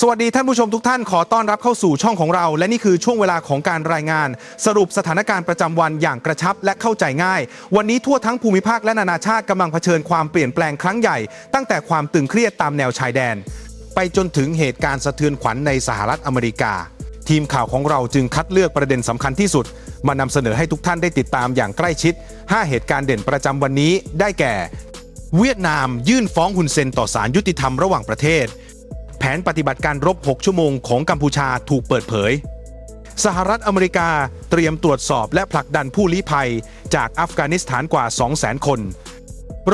สวัสดีท่านผู้ชมทุกท่านขอต้อนรับเข้าสู่ช่องของเรา และนี่คือช่วงเวลาของการรายงาน สรุปสถานการณ์ประจำวันอย่างกระชับและเข้าใจง่าย วันนี้ทั่วทั้งภูมิภาคและนานาชาติกำลังเผชิญความเปลี่ยนแปลงครั้งใหญ่ ตั้งแต่ความตึงเครียดตามแนวชายแดน ไปจนถึงเหตุการณ์สะเทือนขวัญในสหรัฐอเมริกา ทีมข่าวของเราจึงคัดเลือกประเด็นสำคัญที่สุด มานำเสนอให้ทุกท่านได้ติดตามอย่างใกล้ชิด 5 เหตุการณ์เด่นประจำวันนี้ได้แก่ เวียดนาม ยื่นฟ้องฮุนเซนต่อศาลยุติธรรมระหว่างประเทศ นปฏิบัติการรบ 6 ชั่วโมงของกัมพูชาถูกเปิดเผย สหรัฐอเมริกาเตรียมตรวจสอบและผลักดันผู้ลี้ภัย จากอัฟกานิสถานกว่า 200,000 คน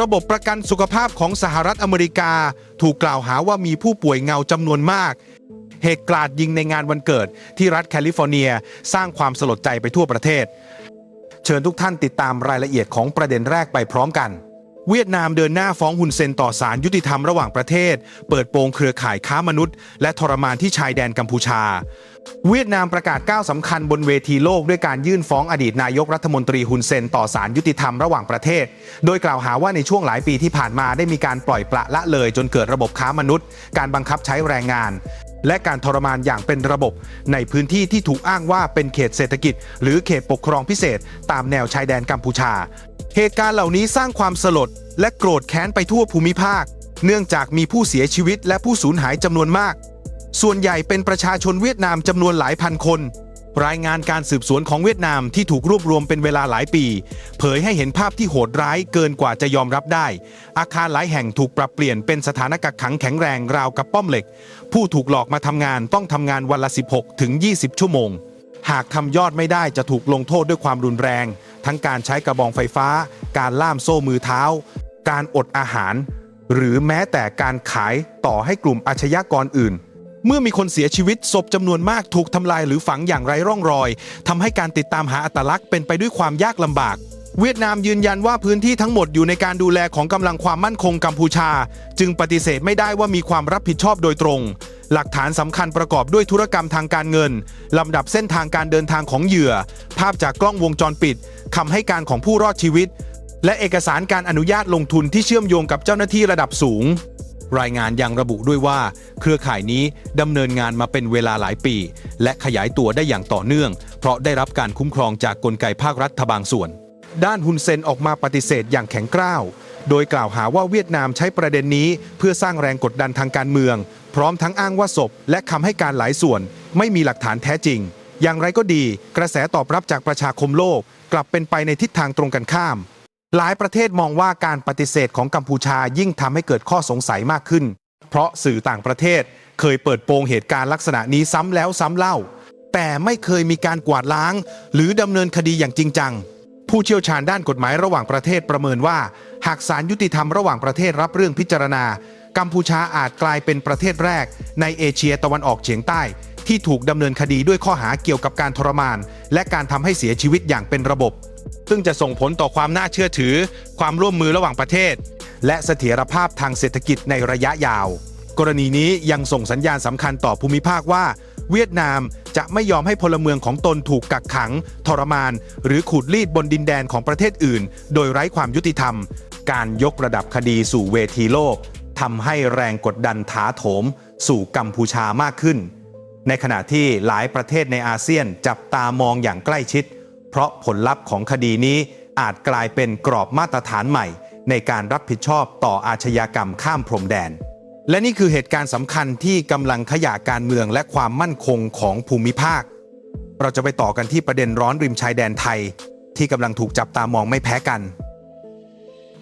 ระบบประกันสุขภาพของสหรัฐอเมริกาถูกกล่าวหาว่ามีผู้ป่วยเงาจำนวนมาก เหตุกราดยิงในงานวันเกิดที่รัฐแคลิฟอร์เนียสร้างความสลดใจไปทั่วประเทศ เชิญทุกท่านติดตามรายละเอียดของประเด็นแรกไปพร้อมกัน เวียดนามเดินหน้าฟ้องฮุนเซนต่อศาลยุติธรรมระหว่างประเทศ เปิดโปงเครือข่ายค้ามนุษย์ และทรมานที่ชายแดนกัมพูชา เวียดนามประกาศก้าวสำคัญบนเวทีโลกด้วยการยื่นฟ้องอดีตนายกรัฐมนตรีฮุนเซนต่อศาลยุติธรรมระหว่างประเทศ โดยกล่าวหาว่าในช่วงหลายปีที่ผ่านมาได้มีการปล่อยปละละเลย จนเกิดระบบค้ามนุษย์ การบังคับใช้แรงงาน และการทรมานอย่างเป็นระบบ ในพื้นที่ที่ถูกอ้างว่าเป็นเขตเศรษฐกิจ หรือเขตปกครองพิเศษ ตามแนวชายแดนกัมพูชา เหตุการณ์เหล่านี้สร้างความสลด และโกรธแค้นไปทั่วภูมิภาค เนื่องจากมีผู้เสียชีวิตและผู้สูญหายจำนวนมาก ส่วนใหญ่เป็นประชาชนเวียดนามจำนวนหลายพันคน รายงานการสืบสวนของเวียดนามที่ถูกรวบรวมเป็นเวลาหลายปี เผยให้เห็นภาพที่โหดร้ายเกินกว่าจะยอมรับได้ อาคารหลายแห่งถูกปรับเปลี่ยนเป็นสถานกักขังแข็งแรงราวกับป้อมเหล็ก ผู้ถูกหลอกมาทำงานต้องทำงานวันละ 16 ถึง 20 ชั่วโมง หากทำยอดไม่ได้จะถูกลงโทษด้วยความรุนแรง ทั้งการใช้กระบองไฟฟ้า การล่ามโซ่มือเท้า การอดอาหาร หรือแม้แต่การขายต่อให้กลุ่มอาชญากรอื่น เมื่อมีคนเสียชีวิตศพจำนวนมากถูกทำลายหรือฝังอย่างไร้ร่องรอยทำให้การติดตามหาอัตลักษณ์เป็นไปด้วยความยากลำบาก เวียดนามยืนยันว่าพื้นที่ทั้งหมดอยู่ในการดูแลของกำลังความมั่นคงกัมพูชา จึงปฏิเสธไม่ได้ว่ามีความรับผิดชอบโดยตรง หลักฐานสำคัญประกอบด้วยธุรกรรมทางการเงินลำดับเส้นทางการเดินทางของเหยื่อ ภาพจากกล้องวงจรปิดคำให้การของผู้รอดชีวิต และเอกสารการอนุญาตลงทุนที่เชื่อมโยงกับเจ้าหน้าที่ระดับสูงรายงานยังระบุด้วยว่า เครือข่ายนี้ดำเนินงานมาเป็นเวลาหลายปี และขยายตัวได้อย่างต่อเนื่อง เพราะได้รับการคุ้มครองจากกลไกภาครัฐบางส่วน ด้านฮุนเซนออกมาปฏิเสธอย่างแข็งกร้าว โดยกล่าวหาว่าเวียดนามใช้ประเด็นนี้ เพื่อสร้างแรงกดดันทางการเมือง พร้อมทั้งอ้างว่าศพ และคำให้การหลายส่วน ไม่มีหลักฐานแท้จริง อย่างไรก็ดี กระแสตอบรับจากประชาคมโลก กลับเป็นไปในทิศทางตรงกันข้าม หลายประเทศมองว่าการปฏิเสธของกัมพูชายิ่งทำให้เกิดข้อสงสัยมากขึ้น เพราะสื่อต่างประเทศ เคยเปิดโปงเหตุการณ์ลักษณะนี้ซ้ำแล้วซ้ำเล่า แต่ไม่เคยมีการกวาดล้าง หรือดำเนินคดีอย่างจริงจัง ผู้เชี่ยวชาญด้านกฎหมายระหว่างประเทศประเมินว่า หากศาลยุติธรรมระหว่างประเทศรับเรื่องพิจารณา กัมพูชาอาจกลายเป็นประเทศแรก ในเอเชียตะวันออกเฉียงใต้ ที่ถูกดำเนินคดีด้วยข้อหาเกี่ยวกับการทรมาน และการทำให้เสียชีวิตอย่างเป็นระบบ ซึ่งจะส่งผลต่อความน่าเชื่อถือ ความร่วมมือระหว่างประเทศ และเสถียรภาพทางเศรษฐกิจในระยะยาว กรณีนี้ยังส่งสัญญาณสำคัญต่อภูมิภาคว่า เวียดนามจะไม่ยอมให้พลเมืองของตนถูกกักขัง ทรมาน หรือขูดรีดบนดินแดนของประเทศอื่น โดยไร้ความยุติธรรม การยกระดับคดีสู่เวทีโลกทำให้แรงกดดันถาโถม สู่กัมพูชามากขึ้น ในขณะที่หลายประเทศในอาเซียนจับตามองอย่างใกล้ชิด เพราะผลลัพธ์ของคดีนี้อาจกลายเป็นกรอบมาตรฐานใหม่ ในการรับผิดชอบต่ออาชญากรรมข้ามพรมแดน และนี่คือเหตุการณ์สำคัญที่กำลังขยะการเมืองและความมั่นคงของภูมิภาค เราจะไปต่อกันที่ประเด็นร้อนริมชายแดนไทย ที่กำลังถูกจับตามองไม่แพ้กัน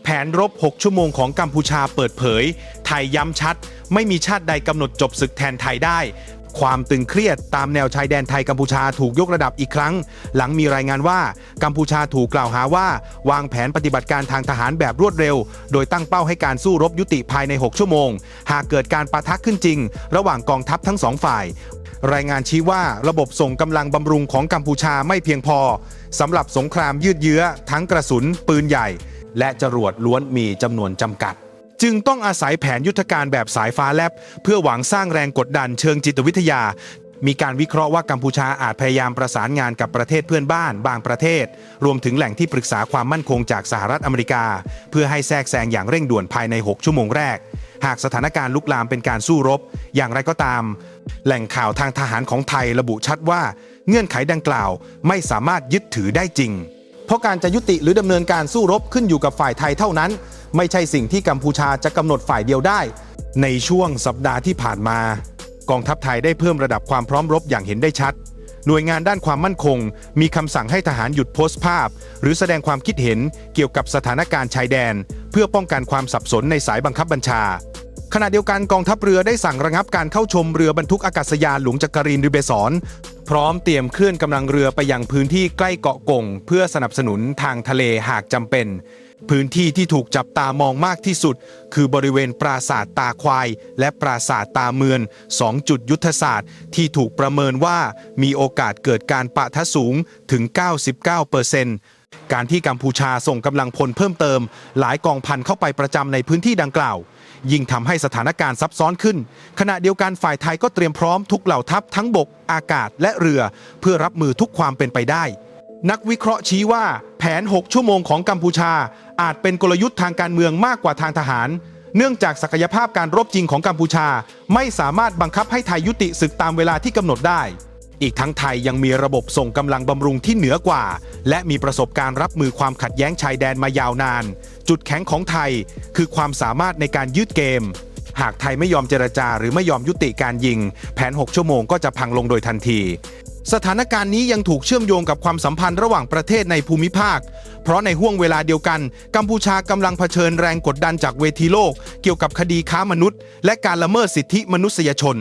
แผนรบ 6 ชั่วโมงของกัมพูชาเปิดเผย ไทยย้ำชัด ไม่มีชาติใดกำหนดจบศึกแทนไทยได้ ความตึงเครียดตามแนวชายแดนไทยกัมพูชาถูกยกระดับอีกครั้ง หลังมีรายงานว่ากัมพูชาถูกกล่าวหาว่า วางแผนปฏิบัติการทางทหารแบบรวดเร็ว โดยตั้งเป้าให้การสู้รบยุติภายใน 6 ชั่วโมง หากเกิดการปะทะขึ้นจริง ระหว่างกองทัพทั้งสองฝ่าย รายงานชี้ว่าระบบส่งกำลังบำรุงของกัมพูชาไม่เพียงพอสำหรับสงครามยืดเยื้อ ทั้งกระสุน ปืนใหญ่ และจรวดล้วนมีจำนวนจำกัด จึงต้องอาศัยแผนยุทธการแบบสายฟ้าแลบ เพื่อหวังสร้างแรงกดดันเชิงจิตวิทยา มีการวิเคราะห์ว่ากัมพูชาอาจพยายามประสานงานกับประเทศเพื่อนบ้าน บางประเทศ รวมถึงแหล่งที่ปรึกษาความมั่นคงจากสหรัฐอเมริกา เพื่อให้แทรกแซงอย่างเร่งด่วนภายใน 6 ชั่วโมงแรก หากสถานการณ์ลุกลามเป็นการสู้รบ อย่างไรก็ตาม แหล่งข่าวทางทหารของไทยระบุชัดว่า เงื่อนไขดังกล่าวไม่สามารถยึดถือได้จริง เพราะการจะยุติหรือดำเนินการสู้รบขึ้นอยู่กับฝ่ายไทยเท่านั้น ไม่ใช่สิ่งที่กัมพูชาจะกำหนดฝ่ายเดียวได้ ในช่วงสัปดาห์ที่ผ่านมา กองทัพไทยได้เพิ่มระดับความพร้อมรบอย่างเห็นได้ชัด หน่วยงานด้านความมั่นคง มีคำสั่งให้ทหารหยุดโพสต์ภาพ หรือแสดงความคิดเห็นเกี่ยวกับสถานการณ์ชายแดน เพื่อป้องกันความสับสนในสายบังคับบัญชา ขณะเดียวกันกองทัพเรือได้สั่งระงับการเข้าชมเรือบรรทุกอากาศยานหลวงจักรีนริเบศรพร้อมเตรียมเคลื่อนกำลังเรือไปยังพื้นที่ใกล้เกาะกงเพื่อสนับสนุนทางทะเลหากจำเป็น พื้นที่ที่ถูกจับตามองมากที่สุด คือบริเวณปราสาทตาควาย และปราสาทตาเมือนสองจุดยุทธศาสตร์ ที่ถูกประเมินว่ามีโอกาสเกิดการปะทะสูงถึง 99%การที่กัมพูชาส่งกำลังพลเพิ่มเติม หลายกองพันเข้าไปประจำในพื้นที่ดังกล่าว ยิ่งทำให้สถานการณ์ซับซ้อนขึ้น ขณะเดียวกันฝ่ายไทยก็เตรียมพร้อมทุกเหล่าทัพทั้งบก อากาศและเรือ เพื่อรับมือทุกความเป็นไปได้ นักวิเคราะห์ชี้ว่า แผน 6 ชั่วโมงของกัมพูชา อาจเป็นกลยุทธ์ทางการเมืองมากกว่าทางทหาร เนื่องจากศักยภาพการรบจริงของกัมพูชา ไม่สามารถบังคับให้ไทยยุติศึกตามเวลาที่กำหนดได้ อีกทั้งไทยยังมีระบบส่งกำลังบำรุงที่เหนือกว่า และมีประสบการณ์รับมือความขัดแย้งชายแดนมายาวนาน จุดแข็งของไทยคือความสามารถในการยืดเกม หากไทยไม่ยอมเจรจาหรือไม่ยอมยุติการยิง แผน 6 ชั่วโมงก็จะพังลงโดยทันทีสถานการณ์นี้ยังถูกเชื่อมโยงกับความสัมพันธ์ระหว่างประเทศในภูมิภาค เพราะในห่วงเวลาเดียวกัน กัมพูชากำลังเผชิญแรงกดดันจากเวทีโลก เกี่ยวกับคดีค้ามนุษย์ และการละเมิดสิทธิมนุษยชน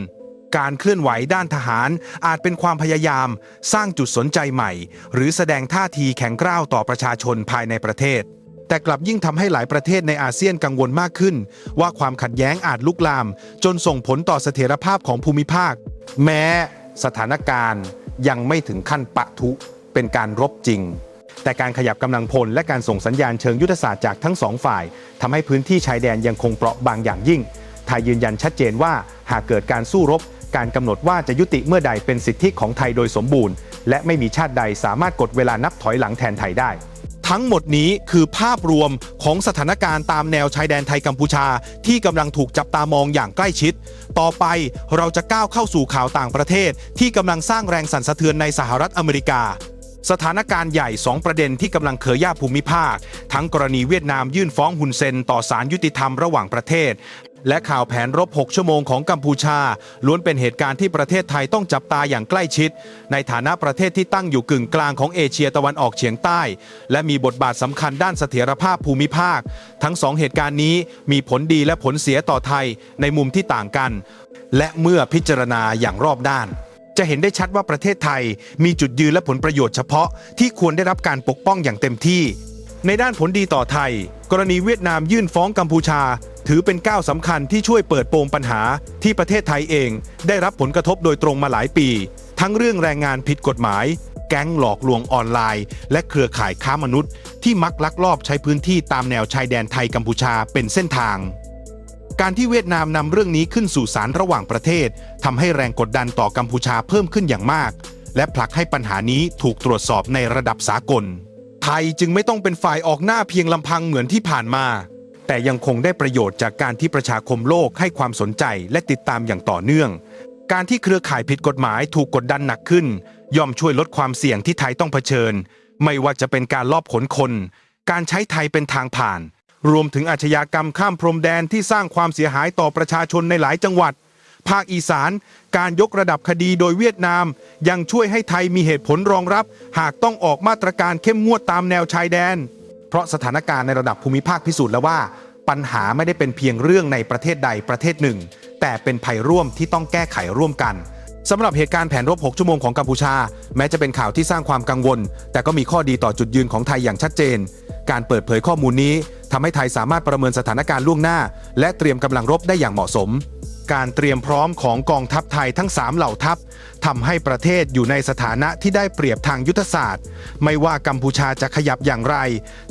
การเคลื่อนไหวด้านทหารอาจเป็นความพยายาม สร้างจุดสนใจใหม่ หรือแสดงท่าทีแข็งกร้าวต่อประชาชนภายในประเทศ แต่กลับยิ่งทำให้หลายประเทศในอาเซียนกังวลมากขึ้น ว่าความขัดแย้งอาจลุกลาม จนส่งผลต่อเสถียรภาพของภูมิภาค แม้สถานการณ์ยังไม่ถึงขั้นปะทุเป็นการรบจริง แต่การขยับกำลังพลและการส่งสัญญาณเชิงยุทธศาสตร์จากทั้งสองฝ่ายทำให้พื้นที่ชายแดนยังคงเปราะบางอย่างยิ่งไทยยืนยันชัดเจนว่าหากเกิดการสู้รบ การกำหนดว่าจะยุติเมื่อใดเป็นสิทธิของไทยโดยสมบูรณ์ และไม่มีชาติใดสามารถกดเวลานับถอยหลังแทนไทยได้ ทั้งหมดนี้คือภาพรวมของสถานการณ์ตามแนวชายแดนไทยกัมพูชา ที่กำลังถูกจับตามองอย่างใกล้ชิด ต่อไปเราจะก้าวเข้าสู่ข่าวต่างประเทศ ที่กำลังสร้างแรงสั่นสะเทือนในสหรัฐอเมริกาสถานการณ์ใหญ่ 2 ประเด็นที่กำลังเคยย่าภูมิภาค ทั้งกรณีเวียดนามยื่นฟ้องฮุนเซนต่อศาลยุติธรรมระหว่างประเทศ และข่าวแผนรบ 6 ชั่วโมงของกัมพูชา ล้วนเป็นเหตุการณ์ที่ประเทศไทยต้องจับตาอย่างใกล้ชิด ในฐานะประเทศที่ตั้งอยู่กึ่งกลางของเอเชียตะวันออกเฉียงใต้ และมีบทบาทสำคัญด้านเสถียรภาพภูมิภาค ทั้งสองเหตุการณ์นี้มีผลดีและผลเสียต่อไทยในมุมที่ต่างกัน และเมื่อพิจารณาอย่างรอบด้านจะเห็นได้ชัดว่าประเทศไทยมีจุดยืนและผลประโยชน์เฉพาะที่ควรได้รับการปกป้องอย่างเต็มที่ ในด้านผลดีต่อไทย กรณีเวียดนามยื่นฟ้องกัมพูชา ถือเป็นก้าวสำคัญที่ช่วยเปิดโปงปัญหาที่ประเทศไทยเอง ได้รับผลกระทบโดยตรงมาหลายปี ทั้งเรื่องแรงงานผิดกฎหมาย แก๊งหลอกลวงออนไลน์ และเครือข่ายค้ามนุษย์ ที่มักลักลอบใช้พื้นที่ตามแนวชายแดนไทยกัมพูชาเป็นเส้นทาง การที่เวียดนามนำเรื่องนี้ขึ้นสู่ศาลระหว่างประเทศทำให้แรงกดดันต่อกัมพูชาเพิ่มขึ้นอย่างมาก และผลักให้ปัญหานี้ถูกตรวจสอบในระดับสากล ไทยจึงไม่ต้องเป็นฝ่ายออกหน้าเพียงลำพังเหมือนที่ผ่านมา แต่ยังคงได้ประโยชน์จากการที่ประชาคมโลกให้ความสนใจและติดตามอย่างต่อเนื่อง การที่เครือข่ายผิดกฎหมายถูกกดดันหนักขึ้น ย่อมช่วยลดความเสี่ยงที่ไทยต้องเผชิญ ไม่ว่าจะเป็นการลอบขนคน การใช้ไทยเป็นทางผ่าน รวมถึงอาชญากรรมข้ามพรมแดนที่สร้างความเสียหายต่อประชาชนในหลายจังหวัด ภาคอีสาน การยกระดับคดีโดยเวียดนาม ยังช่วยให้ไทยมีเหตุผลรองรับ หากต้องออกมาตรการเข้มงวดตามแนวชายแดน เพราะสถานการณ์ในระดับภูมิภาคพิสูจน์แล้วว่า ปัญหาไม่ได้เป็นเพียงเรื่องในประเทศใดประเทศหนึ่ง แต่เป็นภัยร่วมที่ต้องแก้ไขร่วมกันสำหรับเหตุการณ์แผนรบ 6 ชั่วโมงของกัมพูชา แม้จะเป็นข่าวที่สร้างความกังวล แต่ก็มีข้อดีต่อจุดยืนของไทยอย่างชัดเจน การเปิดเผยข้อมูลนี้ทำให้ไทยสามารถประเมินสถานการณ์ล่วงหน้า และเตรียมกำลังรบได้อย่างเหมาะสม การเตรียมพร้อมของกองทัพไทยทั้ง 3 เหล่าทัพทำให้ประเทศอยู่ในสถานะที่ได้เปรียบทางยุทธศาสตร์ ไม่ว่ากัมพูชาจะขยับอย่างไร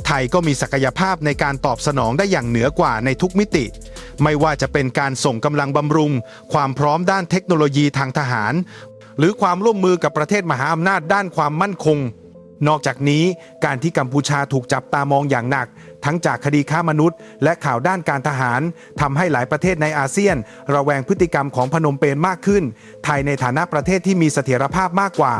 ไทยก็มีศักยภาพในการตอบสนองได้อย่างเหนือกว่าในทุกมิติ ไม่ว่าจะเป็นการส่งกำลังบำรุง ความพร้อมด้านเทคโนโลยีทางทหาร หรือความร่วมมือกับประเทศมหาอำนาจด้านความมั่นคงนอกจากนี้การที่กัมพูชาถูกจับตามองอย่างหนัก ทั้งจากคดีค้ามนุษย์ และข่าวด้านการทหารทำให้หลายประเทศในอาเซียน ระแวงพฤติกรรมของพนมเปญมากขึ้น ไทยในฐานะประเทศที่มีเสถียรภาพมากกว่า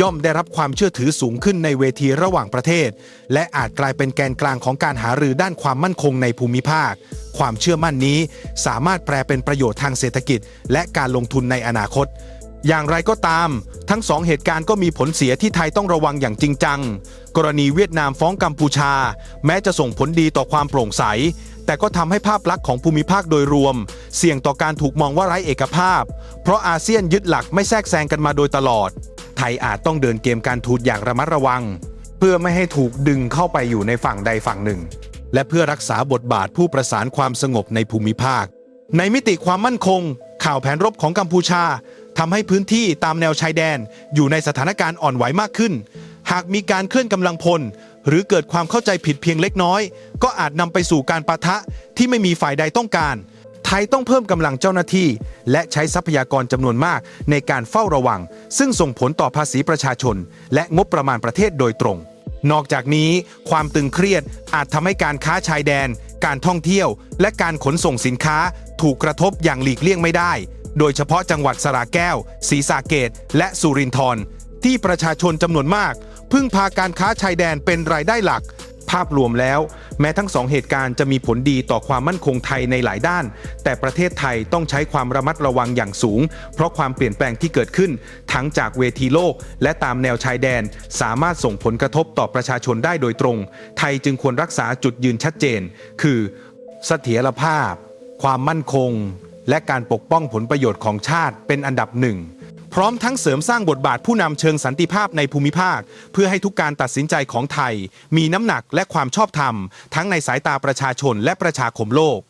ย่อมได้รับความเชื่อถือสูงขึ้นในเวทีระหว่างประเทศ และอาจกลายเป็นแกนกลางของการหารือด้านความมั่นคงในภูมิภาค ความเชื่อมั่นนี้ สามารถแปลเป็นประโยชน์ทางเศรษฐกิจ และการลงทุนในอนาคต อย่างไรก็ตาม ทั้งสองเหตุการณ์ก็มีผลเสียที่ไทยต้องระวังอย่างจริงจัง กรณีเวียดนามฟ้องกัมพูชา แม้จะส่งผลดีต่อความโปร่งใส แต่ก็ทำให้ภาพลักษณ์ของภูมิภาคโดยรวม เสี่ยงต่อการถูกมองว่าไร้เอกภาพ เพราะอาเซียนยึดหลักไม่แทรกแซงกันมาโดยตลอด ไทยอาจต้องเดินเกมการทูตอย่างระมัดระวัง เพื่อไม่ให้ถูกดึงเข้าไปอยู่ในฝั่งใดฝั่งหนึ่ง และเพื่อรักษาบทบาทผู้ประสานความสงบในภูมิภาค ในมิติความมั่นคง ข่าวแผนรบของกัมพูชา ทำให้พื้นที่ตามแนวชายแดนอยู่ในสถานการณ์อ่อนไหวมากขึ้น หากมีการเคลื่อนกำลังพล หรือเกิดความเข้าใจผิดเพียงเล็กน้อย ก็อาจนำไปสู่การปะทะที่ไม่มีฝ่ายใดต้องการ ไทยต้องเพิ่มกำลังเจ้าหน้าที่ และใช้ทรัพยากรจำนวนมากในการเฝ้าระวัง ซึ่งส่งผลต่อภาษีประชาชน และงบประมาณประเทศโดยตรง นอกจากนี้ ความตึงเครียดอาจทำให้การค้าชายแดน การท่องเที่ยว และการขนส่งสินค้าถูกกระทบอย่างหลีกเลี่ยงไม่ได้ โดยเฉพาะจังหวัดสระแก้วศรีสะเกดและสุรินทร์ที่ประชาชนจำนวนมาก พึ่งพาการค้าชายแดนเป็นรายได้หลัก ภาพรวมแล้ว แม้ทั้งสองเหตุการณ์จะมีผลดีต่อความมั่นคงไทยในหลายด้าน แต่ประเทศไทยต้องใช้ความระมัดระวังอย่างสูง เพราะความเปลี่ยนแปลงที่เกิดขึ้น ทั้งจากเวทีโลก และตามแนวชายแดน สามารถส่งผลกระทบต่อประชาชนได้โดยตรง ไทยจึงควรรักษาจุดยืนชัดเจน คือ เสถียรภาพ ความมั่นคง และการปกป้องผลประโยชน์ของชาติเป็นอันดับหนึ่ง พร้อมทั้งเสริมสร้างบทบาทผู้นำเชิงสันติภาพในภูมิภาค เพื่อให้ทุกการตัดสินใจของไทย มีน้ำหนักและความชอบธรรม ทั้งในสายตาประชาชนและประชาคมโลก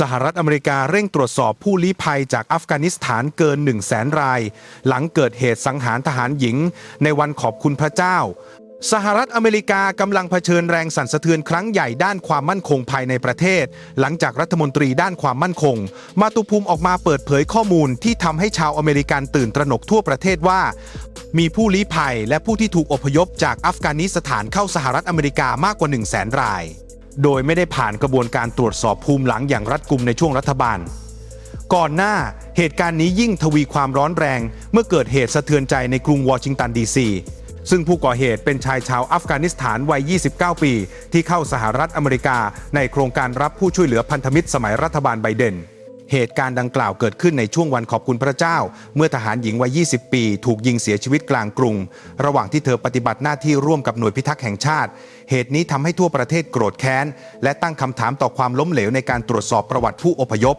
สหรัฐอเมริกาเร่งตรวจสอบผู้ลี้ภัยจากอัฟกานิสถานเกิน1 0 0 0 0แสนราย หลังเกิดเหตุสังหารทหารหญิง ในวันขอบคุณพระเจ้า สหรัฐอเมริกากำลังเผชิญแรงสั่นสะเทือนครั้งใหญ่ด้านความมั่นคงภายในประเทศ หลังจากรัฐมนตรีด้านความมั่นคง มาตุภูมิออกมาเปิดเผยข้อมูลที่ทำให้ชาวอเมริกันตื่นตระหนกทั่วประเทศว่า มีผู้ลี้ภัยและผู้ที่ถูกอพยพจากอัฟกานิสถานเข้าสหรัฐอเมริกามากกว่า 1 0 0 0 0แสนราย โดยไม่ได้ผ่านกระบวนการตรวจสอบภูมิหลังอย่างรัดกุมในช่วงรัฐบาล ก่อนหน้าเหตุการณ์นี้ยิ่งทวีความร้อนแรง เมื่อเกิดเหตุสะเทือนใจในกรุงวอชิงตันดีซี ซึ่งผู้ก่อเหตุเป็นชายชาวอัฟกานิสถานวัย 29 ปี ที่เข้าสหรัฐอเมริกา ในโครงการรับผู้ช่วยเหลือพันธมิตรสมัยรัฐบาลไบเดนเหตุการณ์ดังกล่าวเกิดขึ้นในช่วงวันขอบคุณพระเจ้า เมื่อทหารหญิงวัย 20 ปี ถูกยิงเสียชีวิตกลางกรุง ระหว่างที่เธอปฏิบัติหน้าที่ร่วมกับหน่วยพิทักษ์แห่งชาติ เหตุนี้ทำให้ทั่วประเทศโกรธแค้น และตั้งคำถามต่อความล้มเหลวในการตรวจสอบประวัติผู้อพยพ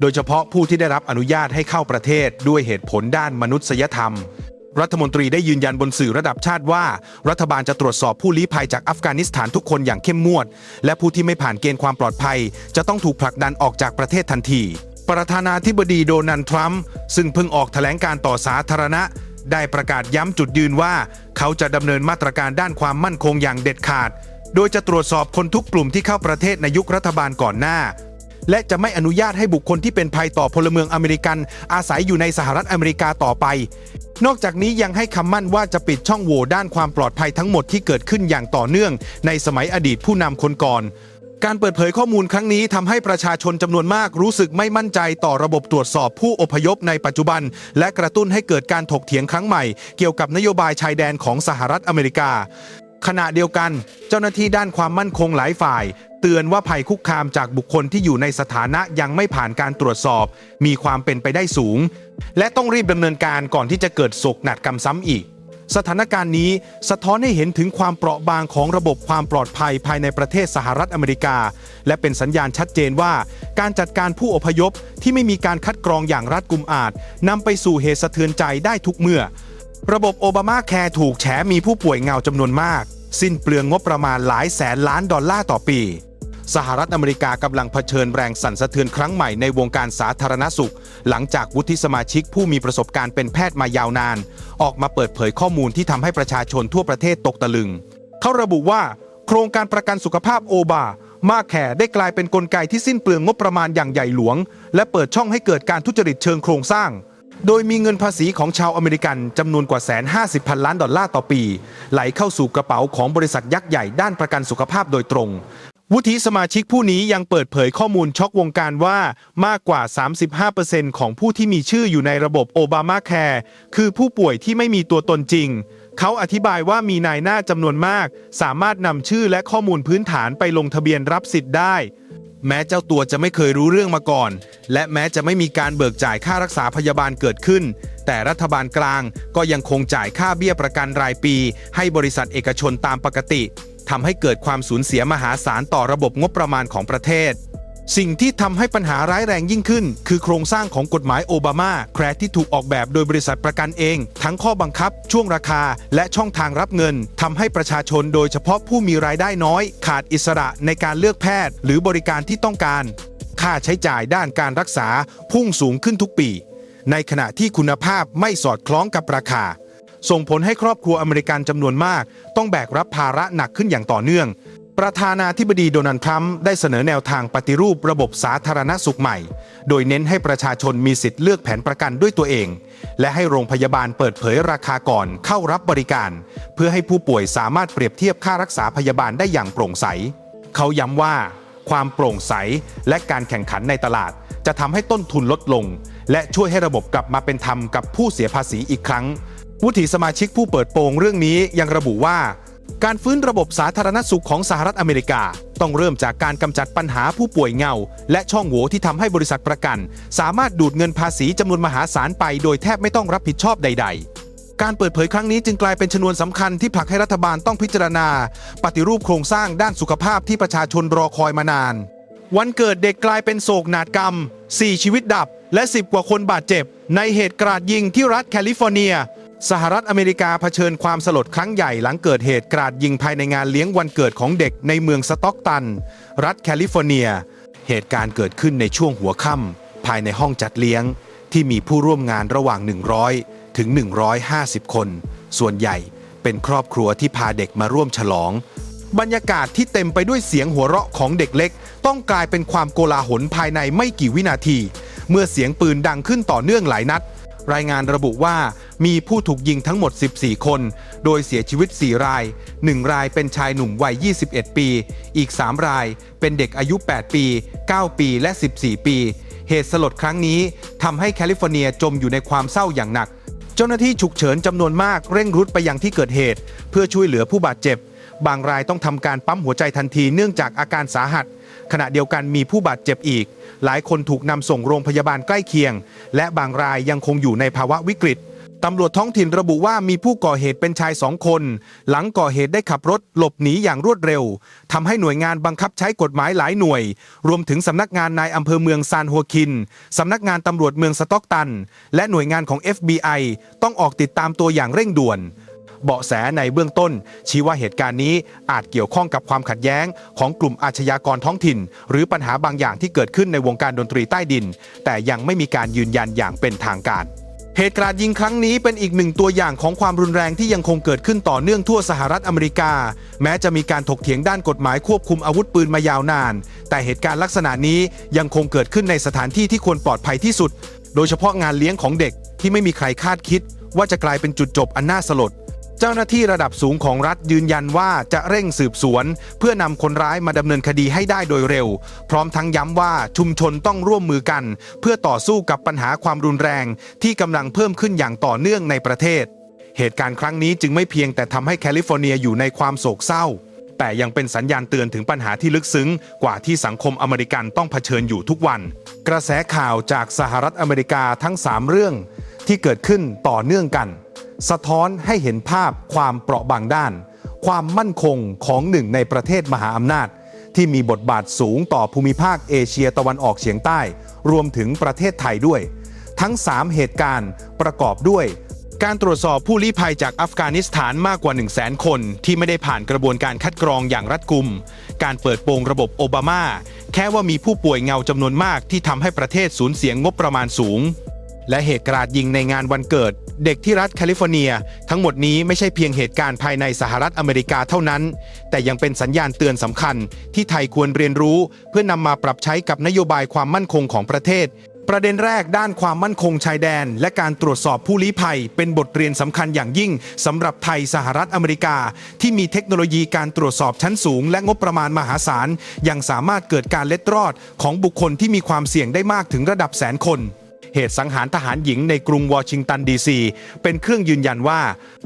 โดยเฉพาะผู้ที่ได้รับอนุญาตให้เข้าประเทศด้วยเหตุผลด้านมนุษยธรรม รัฐมนตรีได้ยืนยันบนสื่อระดับชาติว่า รัฐบาลจะตรวจสอบผู้ลี้ภัยจากอัฟกานิสถานทุกคนอย่างเข้มงวด และผู้ที่ไม่ผ่านเกณฑ์ความปลอดภัย จะต้องถูกผลักดันออกจากประเทศทันที ประธานาธิบดีโดนัลด์ทรัมป์ซึ่งเพิ่งออกแถลงการต่อสาธารณะ ได้ประกาศย้ำจุดยืนว่า เขาจะดำเนินมาตรการด้านความมั่นคงอย่างเด็ดขาด โดยจะตรวจสอบคนทุกกลุ่มที่เข้าประเทศในยุครัฐบาลก่อนหน้า และจะไม่อนุญาตให้บุคคลที่เป็นภัยต่อพลเมืองอเมริกัน อาศัยอยู่ในสหรัฐอเมริกาต่อไป นอกจากนี้ยังให้คำมั่นว่าจะปิดช่องโหว่ด้านความปลอดภัยทั้งหมดที่เกิดขึ้นอย่างต่อเนื่อง ในสมัยอดีตผู้นำคนก่อนการเปิดเผยข้อมูลครั้งนี้ทำให้ประชาชนจำนวนมากรู้สึกไม่มั่นใจต่อระบบตรวจสอบผู้อพยพในปัจจุบัน และกระตุ้นให้เกิดการถกเถียงครั้งใหม่ เกี่ยวกับนโยบายชายแดนของสหรัฐอเมริกา ขณะเดียวกัน เจ้าหน้าที่ด้านความมั่นคงหลายฝ่าย เตือนว่าภัยคุกคามจากบุคคลที่อยู่ในสถานะยังไม่ผ่านการตรวจสอบ มีความเป็นไปได้สูง และต้องรีบดำเนินการก่อนที่จะเกิดโศกนาฏกรรมซ้ำอีก สถานการณ์นี้สะท้อนให้เห็นถึงความเปราะบางของระบบความปลอดภัยภายในประเทศสหรัฐอเมริกา และเป็นสัญญาณชัดเจนว่า การจัดการผู้อพยพที่ไม่มีการคัดกรองอย่างรัดกุมอาจนำไปสู่เหตุสะเทือนใจได้ทุกเมื่อ ระบบโอบามาแคร์ถูกแฉมีผู้ป่วยเงาจำนวนมาก สิ้นเปลืองงบประมาณหลายแสนล้านดอลลาร์ต่อปี สหรัฐอเมริกากำลังเผชิญแรงสั่นสะเทือนครั้งใหม่ในวงการสาธารณสุข หลังจากวุฒิสมาชิกผู้มีประสบการณ์เป็นแพทย์มายาวนาน ออกมาเปิดเผยข้อมูลที่ทำให้ประชาชนทั่วประเทศตกตะลึง เขาระบุว่า โครงการประกันสุขภาพโอบามาแคร์ได้กลายเป็นนกลไกที่สิ้นเปลืองงบประมาณอย่างใหญ่หลวง และเปิดช่องให้เกิดการทุจริตเชิงโครงสร้าง โดยมีเงินภาษีของชาวอเมริกันจำนวนกว่าแสนห้าสิบพันล้านดอลลาร์ต่อปี ไหลเข้าสู่กระเป๋าของบริษัทยักษ์ใหญ่ด้านประกันสุขภาพโดยตรง วุฒิสมาชิกผู้นี้ยังเปิดเผยข้อมูลช็อกวงการว่ามากกว่า 35%ของผู้ที่มีชื่ออยู่ในระบบโอบามาแคร์คือผู้ป่วยที่ไม่มีตัวตนจริงเขาอธิบายว่ามีนายหน้าจำนวนมาก สามารถนำชื่อและข้อมูลพื้นฐานไปลงทะเบียนรับสิทธิ์ได้ แม้เจ้าตัวจะไม่เคยรู้เรื่องมาก่อน และแม้จะไม่มีการเบิกจ่ายค่ารักษาพยาบาลเกิดขึ้น แต่รัฐบาลกลางก็ยังคงจ่ายค่าเบี้ยประกันรายปี ให้บริษัทเอกชนตามปกติทำให้เกิดความสูญเสียมหาศาลต่อระบบงบประมาณของประเทศ สิ่งที่ทำให้ปัญหาร้ายแรงยิ่งขึ้น คือโครงสร้างของกฎหมายโอบามาแคร์ที่ถูกออกแบบโดยบริษัทประกันเอง ทั้งข้อบังคับ ช่วงราคา และช่องทางรับเงินทำให้ประชาชนโดยเฉพาะผู้มีรายได้น้อย ขาดอิสระในการเลือกแพทย์ หรือบริการที่ต้องการ ค่าใช้จ่ายด้านการรักษาพุ่งสูงขึ้นทุกปี ในขณะที่คุณภาพไม่สอดคล้องกับราคา ส่งผลให้ครอบครัวอเมริกันจำนวนมาก ต้องแบกรับภาระหนักขึ้นอย่างต่อเนื่อง ประธานาธิบดีโดนัลด์ทรัมป์ได้เสนอแนวทางปฏิรูประบบสาธารณสุขใหม่ โดยเน้นให้ประชาชนมีสิทธิ์เลือกแผนประกันด้วยตัวเอง และให้โรงพยาบาลเปิดเผยราคาก่อนเข้ารับบริการ เพื่อให้ผู้ป่วยสามารถเปรียบเทียบค่ารักษาพยาบาลได้อย่างโปร่งใส เขาย้ำว่า ความโปร่งใสและการแข่งขันในตลาด จะทำให้ต้นทุนลดลง และช่วยให้ระบบกลับมาเป็นธรรมกับผู้เสียภาษีอีกครั้ง วุฒิสมาชิกผู้เปิดโปงเรื่องนี้ยังระบุว่า การฟื้นระบบสาธารณสุขของสหรัฐอเมริกา ต้องเริ่มจากการกำจัดปัญหาผู้ป่วยเงา และช่องโหว่ที่ทำให้บริษัทประกัน สามารถดูดเงินภาษีจำนวนมหาศาลไปโดยแทบไม่ต้องรับผิดชอบใด ๆ การเปิดเผยครั้งนี้จึงกลายเป็นชนวนสำคัญที่ผลักให้รัฐบาลต้องพิจารณา ปฏิรูปโครงสร้างด้านสุขภาพที่ประชาชนรอคอยมานาน วันเกิดเด็กกลายเป็นโศกนาฏกรรม 4 ชีวิตดับ และ 10 กว่าคนบาดเจ็บ ในเหตุกราดยิงที่รัฐแคลิฟอร์เนีย สหรัฐอเมริกาเผชิญความสลดครั้งใหญ่หลังเกิดเหตุกราดยิงภายในงานเลี้ยงวันเกิดของเด็กในเมืองสต็อกตัน รัฐแคลิฟอร์เนีย เหตุการณ์เกิดขึ้นในช่วงหัวค่ำภายในห้องจัดเลี้ยง ที่มีผู้ร่วมงานระหว่าง 100 ถึง 150 คน ส่วนใหญ่เป็นครอบครัวที่พาเด็กมาร่วมฉลอง บรรยากาศที่เต็มไปด้วยเสียงหัวเราะของเด็กเล็ก ต้องกลายเป็นความโกลาหลภายในไม่กี่วินาที เมื่อเสียงปืนดังขึ้นต่อเนื่องหลายนัด รายงานระบุว่ามีผู้ถูกยิงทั้งหมด 14 คน โดยเสียชีวิต 4 ราย 1 รายเป็นชายหนุ่มวัย 21 ปี อีก 3 รายเป็นเด็กอายุ 8 ปี 9 ปีและ 14 ปี เหตุสลดครั้งนี้ทำให้แคลิฟอร์เนียจมอยู่ในความเศร้าอย่างหนัก เจ้าหน้าที่ฉุกเฉินจำนวนมากเร่งรุดไปยังที่เกิดเหตุ เพื่อช่วยเหลือผู้บาดเจ็บ บางรายต้องทำการปั๊มหัวใจทันทีเนื่องจากอาการสาหัส ขณะเดียวกันมีผู้บาดเจ็บอีก หลายคนถูกนำส่งโรงพยาบาลใกล้เคียง และบางรายยังคงอยู่ในภาวะวิกฤตตำรวจท้องถิ่นระบุว่ามีผู้ก่อเหตุเป็นชายสองคน หลังก่อเหตุได้ขับรถหลบหนีอย่างรวดเร็วทำให้หน่วยงานบังคับใช้กฎหมายหลายหน่วย รวมถึงสำนักงานนายอำเภอเมืองซานฮัวคินสำนักงานตำรวจเมืองสต็อกตัน และหน่วยงานของ FBI ต้องออกติดตามตัวอย่างเร่งด่วน เบาะแสในเบื้องต้น ชี้ว่าเหตุการณ์นี้อาจเกี่ยวข้องกับความขัดแย้ง ของกลุ่มอาชญากรท้องถิ่น หรือปัญหาบางอย่างที่เกิดขึ้นในวงการดนตรีใต้ดิน แต่ยังไม่มีการยืนยันอย่างเป็นทางการเหตุการาดยิงครั้งนี้เป็นอีกหนึ่งตัวอย่างของความรุนแรงที่ยังคงเกิดขึ้นต่อเนื่องทั่วสหรัฐอเมริกา แม้จะมีการถกเถียงด้านกฎหมายควบคุมอาวุธปืนมายาวนาน แต่เหตุการณ์ลักษณะนี้ยังคงเกิดขึ้นในสถานที่ที่ควรปลอดภัยที่สุด โดยเฉพาะงานเลี้ยงของเด็กที่ไม่มีใครคาดคิด ว่าจะกลายเป็นจุดจบอันน่าสลด เจ้าหน้าที่ระดับสูงของรัฐยืนยันว่าจะเร่งสืบสวน เพื่อนำคนร้ายมาดำเนินคดีให้ได้โดยเร็ว พร้อมทั้งย้ำว่าชุมชนต้องร่วมมือกัน เพื่อต่อสู้กับปัญหาความรุนแรง ที่กำลังเพิ่มขึ้นอย่างต่อเนื่องในประเทศ เหตุการณ์ครั้งนี้จึงไม่เพียงแต่ทำให้แคลิฟอร์เนียอยู่ในความโศกเศร้า แต่ยังเป็นสัญญาณเตือนถึงปัญหาที่ลึกซึ้ง กว่าที่สังคมอเมริกันต้องเผชิญอยู่ทุกวัน กระแสข่าวจากสหรัฐอเมริกาทั้ง 3 เรื่อง ที่เกิดขึ้นต่อเนื่องกัน สะท้อนให้เห็นภาพความเปราะบางด้าน ความมั่นคงของหนึ่งในประเทศมหาอำนาจ ที่มีบทบาทสูงต่อภูมิภาคเอเชียตะวันออกเฉียงใต้ รวมถึงประเทศไทยด้วย ทั้ง 3 เหตุการณ์ประกอบด้วยการตรวจสอบผู้ลี้ภัยจากอัฟกานิสถานมากกว่า 1 0 0 0 0แคน ที่ไม่ได้ผ่านกระบวนการคัดกรองอย่างรัดกุม การเปิดโปงระบบโอบามา แค่ว่ามีผู้ป่วยเงาจำนวนมากที่ทำให้ประเทศสูญเสียงบประมาณสูง และเหตุการาดยิงในงานวันเกิด เด็กที่รัฐแคลิฟอร์เนีย ทั้งหมดนี้ไม่ใช่เพียงเหตุการณ์ภายในสหรัฐอเมริกาเท่านั้น แต่ยังเป็นสัญญาณเตือนสำคัญ ที่ไทยควรเรียนรู้ เพื่อนำมาปรับใช้กับนโยบายความมั่นคงของประเทศ ประเด็นแรกด้านความมั่นคงชายแดน และการตรวจสอบผู้ลี้ภัย เป็นบทเรียนสำคัญอย่างยิ่งสำหรับไทยสหรัฐอเมริกา ที่มีเทคโนโลยีการตรวจสอบชั้นสูง และงบประมาณมหาศาลยังสามารถเกิดการเล็ดรอดของบุคคลที่มีความเสี่ยงได้มากถึงระดับแสนคน เหตุสังหารทหารหญิงในกรุงวอชิงตันดีซีเป็นเครื่องยืนยันว่า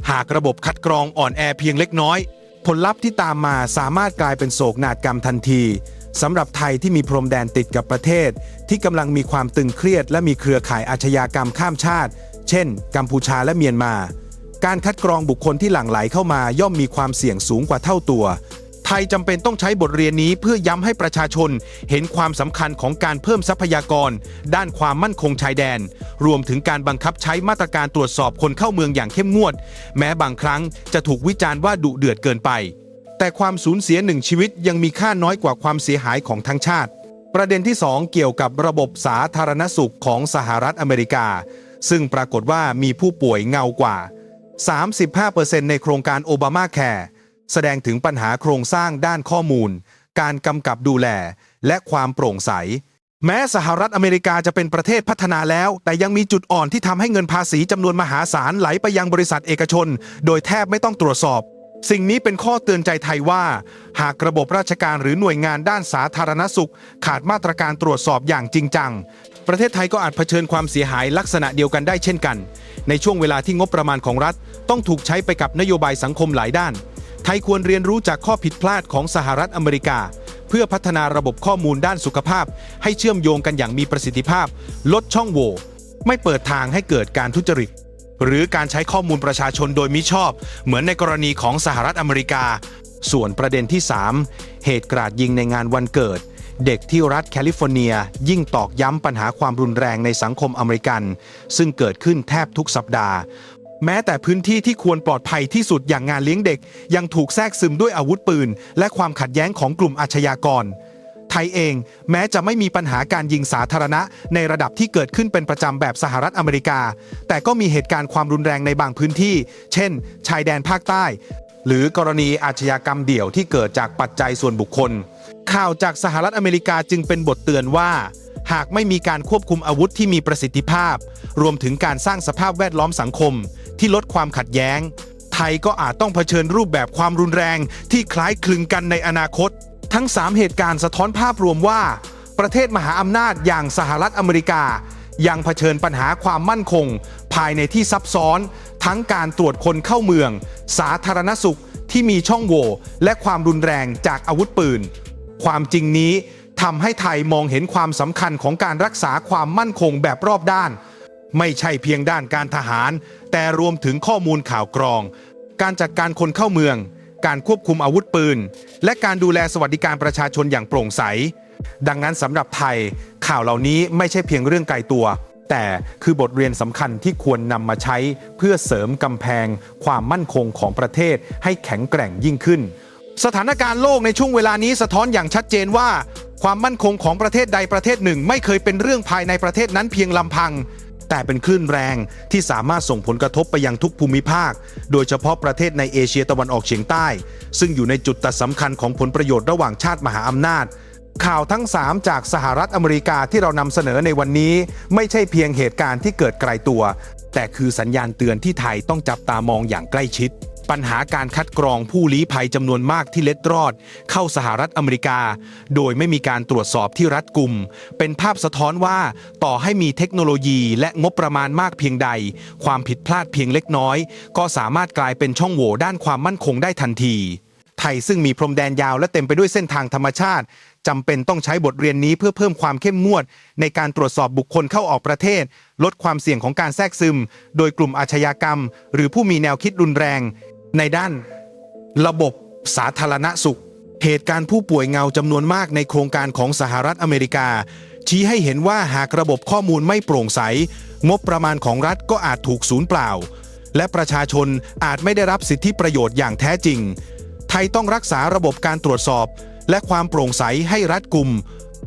หากระบบคัดกรองอ่อนแอเพียงเล็กน้อย ผลลัพธ์ที่ตามมาสามารถกลายเป็นโศกนาฏกรรมทันทีสำหรับไทยที่มีพรมแดนติดกับประเทศ ที่กำลังมีความตึงเครียด และมีเครือข่ายอาชญากรรมข้ามชาติ เช่น กัมพูชาและเมียนมา การคัดกรองบุคคลที่หลั่งไหลเข้ามาย่อมมีความเสี่ยงสูงกว่าเท่าตัว ไทยจำเป็นต้องใช้บทเรียนนี้เพื่อย้ำให้ประชาชน เห็นความสำคัญของการเพิ่มทรัพยากร ด้านความมั่นคงชายแดน รวมถึงการบังคับใช้มาตรการตรวจสอบคนเข้าเมืองอย่างเข้มงวด แม้บางครั้งจะถูกวิจารณ์ว่าดุเดือดเกินไป แต่ความสูญเสียหนึ่งชีวิตยังมีค่าน้อยกว่าความเสียหายของทั้งชาติ ประเด็นที่ 2 เกี่ยวกับระบบสาธารณสุขของสหรัฐอเมริกา ซึ่งปรากฏว่ามีผู้ป่วยเงากว่า 35%ในโครงการโอบามาแคร์ แสดงถึงปัญหาโครงสร้างด้านข้อมูล การกำกับดูแล และความโปร่งใส แม้สหรัฐอเมริกาจะเป็นประเทศพัฒนาแล้ว แต่ยังมีจุดอ่อนที่ทำให้เงินภาษีจำนวนมหาศาลไหลไปยังบริษัทเอกชน โดยแทบไม่ต้องตรวจสอบ สิ่งนี้เป็นข้อเตือนใจไทยว่า หากระบบราชการหรือหน่วยงานด้านสาธารณสุข ขาดมาตรการตรวจสอบอย่างจริงจัง ประเทศไทยก็อาจเผชิญความเสียหายลักษณะเดียวกันได้เช่นกัน ในช่วงเวลาที่งบประมาณของรัฐ ต้องถูกใช้ไปกับนโยบายสังคมหลายด้าน ไทยควรเรียนรู้จากข้อผิดพลาดของสหรัฐอเมริกา เพื่อพัฒนาระบบข้อมูลด้านสุขภาพ ให้เชื่อมโยงกันอย่างมีประสิทธิภาพ ลดช่องโหว่ไม่เปิดทางให้เกิดการทุจริต หรือการใช้ข้อมูลประชาชนโดยมิชอบ เหมือนในกรณีของสหรัฐอเมริกา ส่วนประเด็นที่ 3 เหตุกราดยิงในงานวันเกิด เด็กที่รัฐแคลิฟอร์เนีย ยิ่งตอกย้ำปัญหาความรุนแรงในสังคมอเมริกัน ซึ่งเกิดขึ้นแทบทุกสัปดาห์ แม้แต่พื้นที่ที่ควรปลอดภัยที่สุดอย่างงานเลี้ยงเด็ก ยังถูกแทรกซึมด้วยอาวุธปืน และความขัดแย้งของกลุ่มอาชญากร ไทยเอง แม้จะไม่มีปัญหาการยิงสาธารณะ ในระดับที่เกิดขึ้นเป็นประจำแบบสหรัฐอเมริกา แต่ก็มีเหตุการณ์ความรุนแรงในบางพื้นที่ เช่น ชายแดนภาคใต้ หรือกรณีอาชญากรรมเดี่ยวที่เกิดจากปัจจัยส่วนบุคคล ข่าวจากสหรัฐอเมริกาจึงเป็นบทเตือนว่าหากไม่มีการควบคุมอาวุธที่มีประสิทธิภาพ รวมถึงการสร้างสภาพแวดล้อมสังคม ที่ลดความขัดแย้ง ไทยก็อาจต้องเผชิญรูปแบบความรุนแรงที่คล้ายคลึงกันในอนาคต ทั้ง 3 เหตุการณ์สะท้อนภาพรวมว่า ประเทศมหาอำนาจอย่างสหรัฐอเมริกา ยังเผชิญปัญหาความมั่นคง ภายในที่ซับซ้อน ทั้งการตรวจคนเข้าเมือง สาธารณสุขที่มีช่องโหว่และความรุนแรงจากอาวุธปืน ความจริงนี้ทำให้ไทยมองเห็นความสำคัญของการรักษาความมั่นคงแบบรอบด้าน ไม่ใช่เพียงด้านการทหาร แต่รวมถึงข้อมูลข่าวกรอง การจัดการคนเข้าเมือง การควบคุมอาวุธปืน และการดูแลสวัสดิการประชาชนอย่างโปร่งใส ดังนั้นสำหรับไทย ข่าวเหล่านี้ไม่ใช่เพียงเรื่องไกลตัว แต่คือบทเรียนสำคัญที่ควรนำมาใช้เพื่อเสริมกำแพง ความมั่นคงของประเทศให้แข็งแกร่งยิ่งขึ้น สถานการณ์โลกในช่วงเวลานี้สะท้อนอย่างชัดเจนว่า ความมั่นคงของประเทศใดประเทศหนึ่ง ไม่เคยเป็นเรื่องภายในประเทศนั้นเพียงลำพัง แต่เป็นคลื่นแรงที่สามารถส่งผลกระทบไปยังทุกภูมิภาค โดยเฉพาะประเทศในเอเชียตะวันออกเฉียงใต้ ซึ่งอยู่ในจุดตัดสำคัญของผลประโยชน์ระหว่างชาติมหาอำนาจ ข่าวทั้ง 3 จากสหรัฐอเมริกาที่เรานำเสนอในวันนี้ ไม่ใช่เพียงเหตุการณ์ที่เกิดไกลตัว แต่คือสัญญาณเตือนที่ไทยต้องจับตามองอย่างใกล้ชิด ปัญหาการคัดกรองผู้ลี้ภัยจำนวนมากที่เล็ดรอด เข้าสหรัฐอเมริกา โดยไม่มีการตรวจสอบที่รัดกุม เป็นภาพสะท้อนว่าต่อให้มีเทคโนโลยีและงบประมาณมากเพียงใด ความผิดพลาดเพียงเล็กน้อย ก็สามารถกลายเป็นช่องโหว่ด้านความมั่นคงได้ทันที ไทยซึ่งมีพรมแดนยาวและเต็มไปด้วยเส้นทางธรรมชาติจำเป็นต้องใช้บทเรียนนี้เพื่อเพิ่มความเข้มงวด ในการตรวจสอบบุคคลเข้าออกประเทศ ลดความเสี่ยงของการแทรกซึม โดยกลุ่มอาชญากรรม หรือผู้มีแนวคิดรุนแรง ในด้าน ระบบสาธารณสุข เหตุการณ์ผู้ป่วยเงาจำนวนมากในโครงการของสหรัฐอเมริกา ชี้ให้เห็นว่าหากระบบข้อมูลไม่โปร่งใส งบประมาณของรัฐก็อาจถูกสูญเปล่า และประชาชนอาจไม่ได้รับสิทธิประโยชน์อย่างแท้จริง ไทยต้องรักษาระบบการตรวจสอบ และความโปร่งใสให้รัดกุม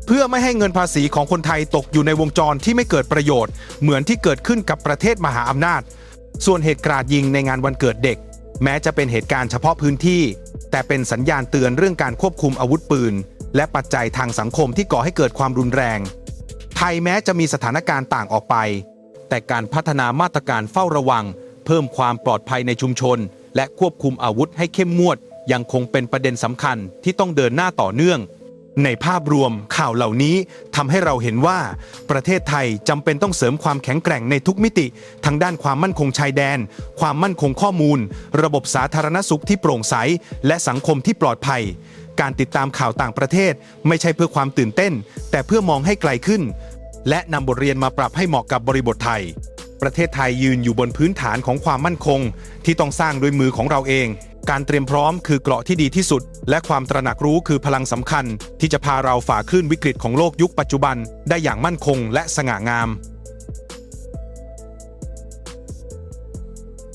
เพื่อไม่ให้เงินภาษีของคนไทยตกอยู่ในวงจรที่ไม่เกิดประโยชน์ เหมือนที่เกิดขึ้นกับประเทศมหาอำนาจ ส่วนเหตุการาดยิงในงานวันเกิดเด็ก แม้จะเป็นเหตุการณ์เฉพาะพื้นที่ แต่เป็นสัญญาณเตือนเรื่องการควบคุมอาวุธปืน และปัจจัยทางสังคมที่ก่อให้เกิดความรุนแรง ไทยแม้จะมีสถานการณ์ต่างออกไป แต่การพัฒนามาตรการเฝ้าระวัง เพิ่มความปลอดภัยในชุมชน และควบคุมอาวุธให้เข้มงวด ยังคงเป็นประเด็นสำคัญที่ต้องเดินหน้าต่อเนื่อง ในภาพรวมข่าวเหล่านี้ทำให้เราเห็นว่า ประเทศไทยจำเป็นต้องเสริมความแข็งแกร่งในทุกมิติ ทั้งด้านความมั่นคงชายแดน ความมั่นคงข้อมูล ระบบสาธารณสุขที่โปร่งใส และสังคมที่ปลอดภัย การติดตามข่าวต่างประเทศ ไม่ใช่เพื่อความตื่นเต้น แต่เพื่อมองให้ไกลขึ้น และนำบทเรียนมาปรับให้เหมาะกับบริบทไทย ประเทศไทยยืนอยู่บนพื้นฐานของความมั่นคง ที่ต้องสร้างด้วยมือของเราเอง การเตรียมพร้อมคือเกราะที่ดีที่สุด และความตระหนักรู้คือพลังสำคัญ ที่จะพาเราฝ่าคลื่นวิกฤตของโลกยุคปัจจุบัน ได้อย่างมั่นคงและสง่างาม